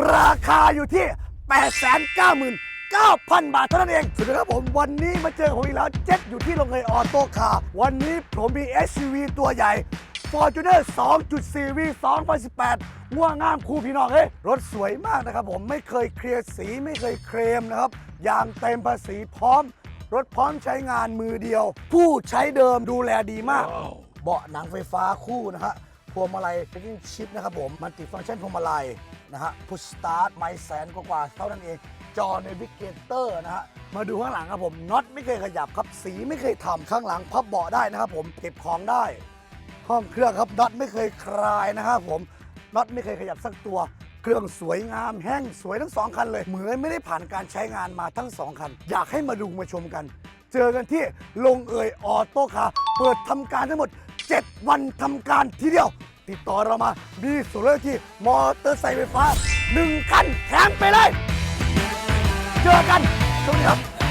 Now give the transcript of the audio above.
ราคาอยู่ที่ 899,000 บาทเท่านั้นเอง สวัสดีครับผม วันนี้มาเจอผมอีกแล้ว เจ็ดอยู่ที่โรงเรียนออโต้คาร์วันนี้ผมมี SUV ตัวใหญ่ Fortuner 2.4 V 2018ง่วงงามคูพี่น้องเฮ้ยรถสวยมากนะครับผมไม่เคยเคลียร์สีไม่เคยเคลมนะครับยางเต็มภาษีพร้อม รถพร้อมใช้งานมือเดียว ผู้ใช้เดิมดูแลดีมาก เบาะหนังไฟฟ้าคู่นะฮะ พวงมาลัยเป็นชิปนะครับผมมันติดฟังก์ชันพวงมาลัยนะฮะพุชสตาร์ทไม่แสนกว่าๆเท่านั้นเอง จอเนวิกเกเตอร์นะฮะมาดูข้างหลังครับผมน็อตไม่เคยขยับครับสีไม่เคยทำข้างหลังพับเบาะได้นะครับผมเก็บของได้ห้องเครื่องครับน็อตไม่เคยคลายนะครับผมน็อตไม่เคยขยับสักตัว เครื่องสวยงามแห้งสวยทั้งสองคันเลย เหมือนไม่ได้ผ่านการใช้งานมาทั้งสองคัน อยากให้มาดูมาชมกัน เจอกันที่ลงเอยออโต้คาเปิดทำการทั้งหมด 7 วันทำการทีเดียว ติดต่อเรามามีส่วนลดที่มอเตอร์ไซค์ไฟฟ้า1คันแถมไปเลย เจอกันสวัสดีครับ